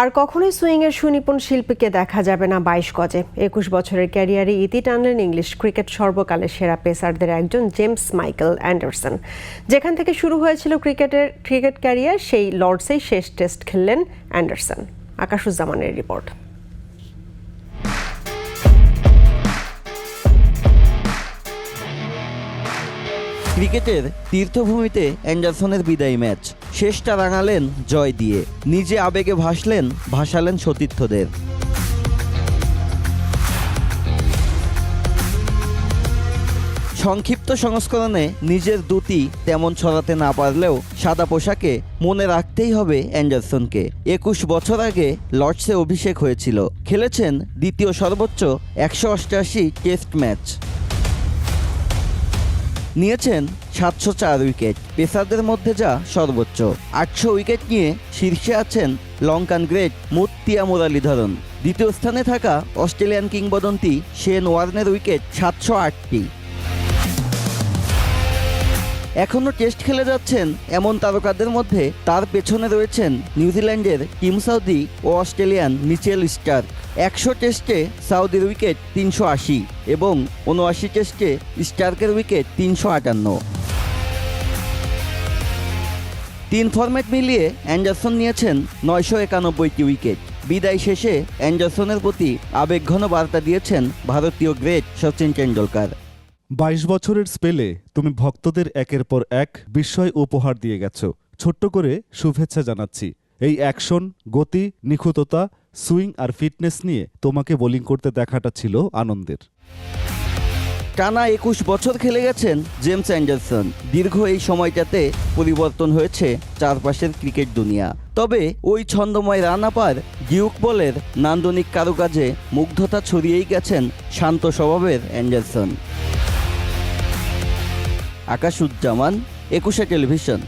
আর কখনোই সুইংয়ের সুনিপুণ শিল্পীকে দেখা যাবে না বাইশ গজে। একুশ বছরের ক্যারিয়ারে ইতি টানলেন ইংলিশ ক্রিকেট সর্বকালের সেরা পেসারদের একজন জেমস মাইকেল অ্যান্ডারসন। যেখান থেকে শুরু হয়েছিল ক্রিকেটের ক্রিকেট ক্যারিয়ার, সেই লর্ডসেই শেষ টেস্ট খেললেন অ্যান্ডারসন। আকাশুজ্জামানের রিপোর্ট। ক্রিকেটের তীর্থভূমিতে অ্যান্ডারসনের বিদায়ী ম্যাচ। শেষটা রাঙালেন জয় দিয়ে। নিজে আবেগে ভাসলেন, ভাসালেন সতীর্থদের। সংক্ষিপ্ত সংস্করণে নিজের দুটি তেমন ছড়াতে না পারলেও সাদা পোশাকে মনে রাখতেই হবে অ্যান্ডারসনকে। একুশ বছর আগে লর্ডসে অভিষেক হয়েছিল। খেলেছেন দ্বিতীয় সর্বোচ্চ একশো অষ্টআশি টেস্ট ম্যাচ। নিয়েছেন সাতশো চার উইকেট। পেসারদের মধ্যে যা সর্বোচ্চ। আটশো উইকেট নিয়ে শীর্ষে আছেন লঙ্কান গ্রেট মুত্তিয়া মুরালীধরন। দ্বিতীয় স্থানে থাকা অস্ট্রেলিয়ান কিংবদন্তি শেন ওয়ার্নের উইকেট সাতশো আটটি। এখনও টেস্ট খেলে যাচ্ছেন এমন তারকাদের মধ্যে তার পেছনে রয়েছেন নিউজিল্যান্ডের টিম সাউদি ও অস্ট্রেলিয়ান মিচেল স্টার। একশো টেস্টে সাউদির উইকেট তিনশো আশি এবং উনআশি টেস্টে স্টার্কের উইকেট তিনশো আটান্ন। তিন ফরম্যাট মিলিয়ে অ্যান্ডারসন নিয়েছেন নয়শো একানব্বইটি উইকেট। বিদায় শেষে অ্যান্ডারসনের প্রতি আবেগঘন বার্তা দিয়েছেন ভারতীয় গ্রেট সচিন টেন্ডুলকার বাইশ বছরের স্পেলে তুমি ভক্তদের একের পর এক বিস্ময় উপহার দিয়ে গেছো। ছোট্ট করে শুভেচ্ছা জানাচ্ছি। এই অ্যাকশন, গতি, নিখুঁততা, সুইং আর ফিটনেস নিয়ে তোমাকে বোলিং করতে দেখাটা ছিল আনন্দের। টানা একুশ বছর খেলে গেছেন জেমস অ্যান্ডারসন। দীর্ঘ এই সময়টাতে পরিবর্তন হয়েছে চারপাশের ক্রিকেট দুনিয়া। তবে ওই ছন্দময় রানাপার ডিউক বলের নান্দনিক কারুকাজে মুগ্ধতা ছড়িয়েই গেছেন শান্ত স্বভাবের অ্যান্ডারসন। আকাশুজ্জামান একুশে টেলিভিশন।